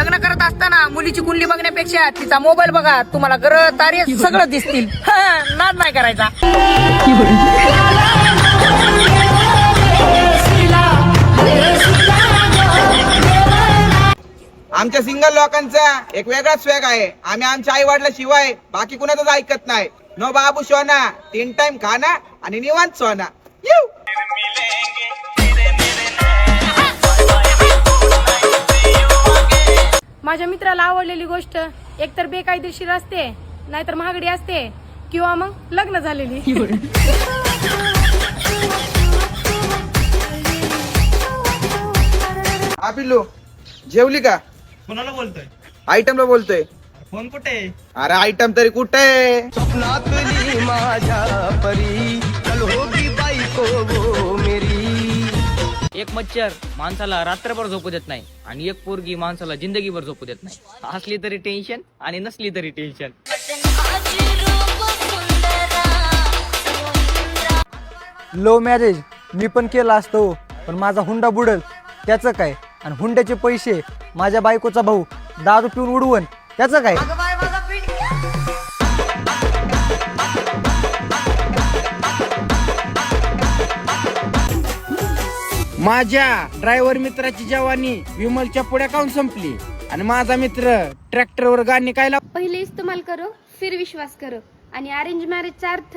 लग्न करत असताना मुलीची कुंडली बघण्यापेक्षा तिचा मोबाईल बघा. तुम्हाला ग्रह तारे सगळं दिसतील. हा, नाद नाही करायचा. आमच्या सिंगल लोकांचा एक वेगळाच स्वॅग आहे. आम्ही आमच्या आई वडिला शिवाय बाकी कुणाचंच ऐकत नाही. नो बाबू सोना. तीन टाइम खाना आणि निवांत सोना. येऊ माझ्या मित्राला आवडलेली गोष्ट एकतर बेकायदेशीर असते नाहीतर महागडी असते किंवा मग लग्न झालेली. हा पिल्लू. जेवली का? कोणाला बोलतोय? आयटमला बोलतोय. फोन कुठे आहे? अरे आयटम तरी कुठे? एक मच्छर माणसाला रात्रभर झोपू देत नाही आणि एक पोरगी माणसाला जिंदगीभर झोपू देत नाही. असली तरी टेन्शन आणि नसली तरी टेन्शन लो मॅरेज मी पण केला असतो हो, पण माझा हुंडा बुडल. त्याचं काय? आणि हुंड्याचे पैसे माझ्या बायकोचा भाऊ दारू पिऊन उडवून त्याचं काय? माझ्या ड्रायव्हर मित्राची जवानी विमलच्या पुढ्या काऊन संपली. आणि माझा मित्र ट्रॅक्टरवर गाणी काय लाव पहिले इस्तेमाल करो फिर विश्वास करो. आणि अरेंज मॅरेजचा अर्थ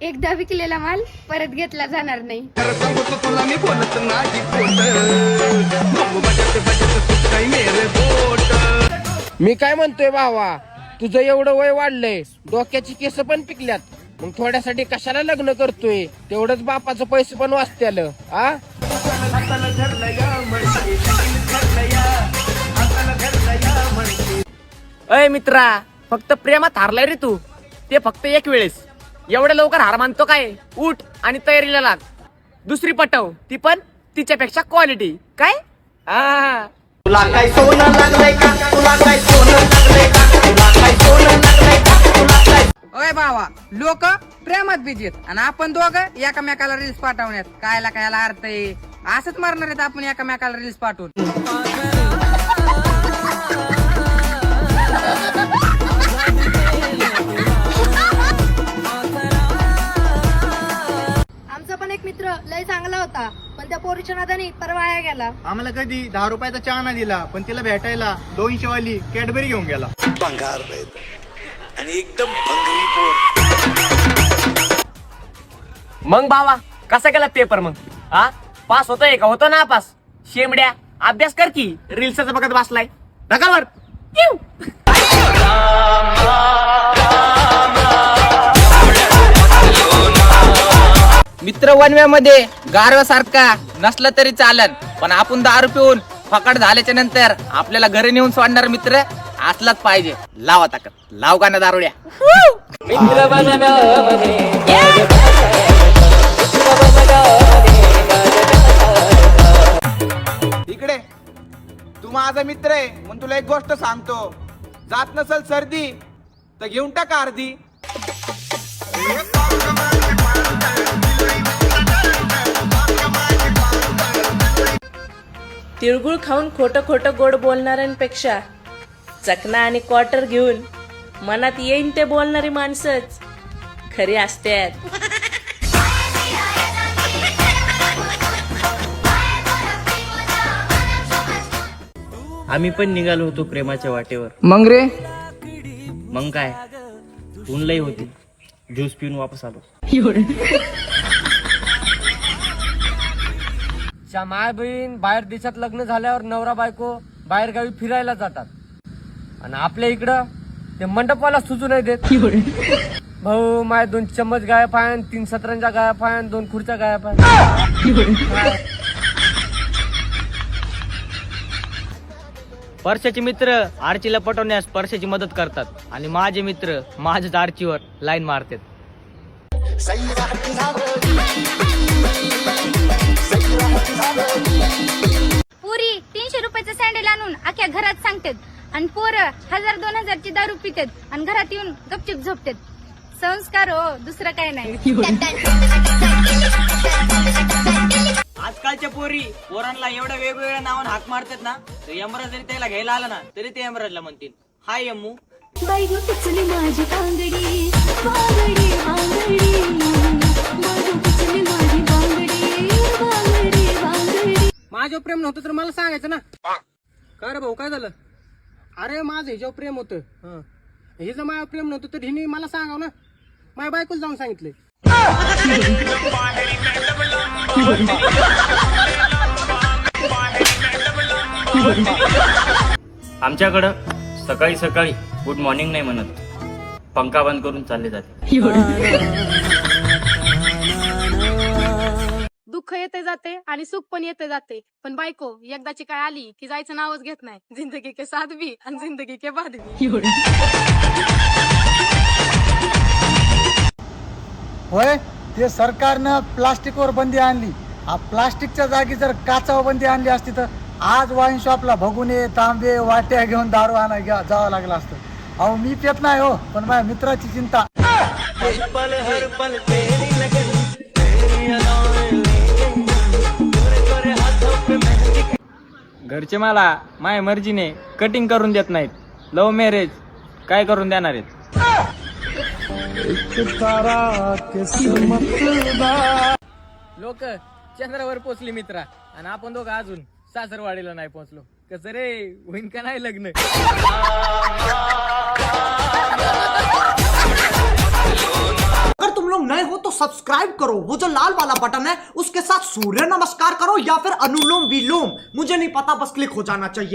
एकदा विकलेला माल परत घेतला जाणार नाही. मी काय म्हणतोय भावा तुझं एवढं वय वाढलंय डोक्याची केस पण पिकल्यात. मग थोड्यासाठी कशाला लग्न करतोय? तेवढंच बापाचं पैसे पण वाचत्याल आ? अय मित्रा फक्त प्रेमात हारलाय रे तू. ते फक्त एक वेळेस. एवढ्या लवकर हार मानतो काय? उठ आणि तयारीला लाग. दुसरी पटव ती पण तिच्यापेक्षा क्वालिटी काय? हा ओय बाबा लोक प्रेमात बिजीत. आणि आपण दोघं एकामेकाला रील्स पाठवण्यात. कायला कायला अर्थ आहे असंच मारणार आहेत आपण एकामेकाला रील्स पाठवून. आमचा पण एक मित्र लय चांगला होता पण त्या पोरीच्या नादाने परवाया गेला. आम्हाला कधी दहा रुपयाचा चहा नाही दिला पण तिला भेटायला दोनशे वाली कॅडबरी घेऊन गेला. मग बाबा कसा गेला पेपर मग? हा? पास होतोय का? होतो ना पास. शेमड्या अभ्यास कर की रील्सच बघत बसलाय. ढकलवर. येऊ. मित्र वनव्यामध्ये गारव्यासारखा नसला तरी चालन पण आपण दारू पिऊन फकड झाल्याच्यानंतर आपल्याला घरी नेऊन सोडणार मित्र असलाच पाहिजे. लावा ताकद. लाव का ना दारुड्या इकडे माझा मित्र आहे म्हणून तुला एक गोष्ट सांगतो. जात नसल सर्दी तर घेऊन टाका अर्धी. तिळगुळ खाऊन खोटं खोटं गोड बोलणाऱ्यांपेक्षा चकना आणि क्वार्टर घेऊन मनात येईन ते बोलणारी माणसंच खरी असतात आम्ही पण निघालो होतो प्रेमाच्या वाटेवर. मग रे? मग काय? ऊन लई होती. ज्यूस पिऊन वापस आलो. च्या माय बहीण बाहेर देशात लग्न झाल्यावर नवरा बायको बाहेर गावी फिरायला जातात. आणि आपल्या इकडं ते मंडपाला सुचू नाही देत. भाऊ माय दोन चम्मच गायब आहे तीन सतरंजा गायब आहे दोन खुर्च्या गायब आहे परशाचे मित्र आर्चीला पटवण्यास परशाची मदत करतात. आणि माझे मित्र माझ्याच आर्चीवर लाईन मारतात. पुरी तीनशे रुपयाचं सँडल आणून अख्ख्या घरात सांगतात. आणि पोरं हजार दोन हजारची दारू पितात आणि घरात येऊन गपचिप झोपतात. संस्कार हो दुसरं काय नाही. आजकालच्या पोरी पोरांना एवढ्या वेगवेगळ्या नावानं हाक मारतात ना तर यमराज जरी त्याला घ्यायला आला ना तरी ते यमराजला म्हणतील. हाय यम्मू. बाई गं पिचली माझी बांगडी बांगडी बांगडी माझं पिचली माझी बांगडी बांगडी बांगडी माझ्यावर प्रेम नव्हतं तर मला सांगायचं ना. काय रे भाऊ काय झालं? अरे माझं ह्याच्यावर प्रेम होतं. हिचं माझ्यावर प्रेम नव्हतं तर हिने मला सांगाव ना. माझ्या बायकोला जाऊन सांगितलंय. आमच्याकडं सकाळी सकाळी गुड मॉर्निंग नाही म्हणत. पंखा बंद करून चालले जाते. दुःख येते जाते आणि सुख पण येते जाते. पण बायको एकदाची काय आली की जायचं नावच घेत नाही. जिंदगी के साथ आणि जिंदगी के बाद होय? ते सरकारनं प्लास्टिकवर बंदी आणली. आ प्लास्टिकच्या जागी जर काचावर बंदी आणली असती तर आज वाईन शॉपला भगुने तांबे वाट्या घेऊन दारू आणा घ्या जावं लागलं असतं. अहो मी पेत नाही हो पण माझ्या मित्राची चिंता. घरचे मला माझ्या मर्जीने कटिंग करून देत नाहीत. लव्ह मॅरेज काय करून देणार आहेत? लोक चंद्रावर पोचले मित्रा. आणि आपण दोघं अजून सासरवाडीला नाही पोहोचलो कसं रे? होईन का नाही लग्न? अगर तुम लोग नए हो तो सब्सक्राइब करो। वो जो लाल वाला बटन है उसके साथ सूर्य नमस्कार करो या फिर अनुलोम विलोम। मुझे नहीं पता बस क्लिक हो जाना चाहिए।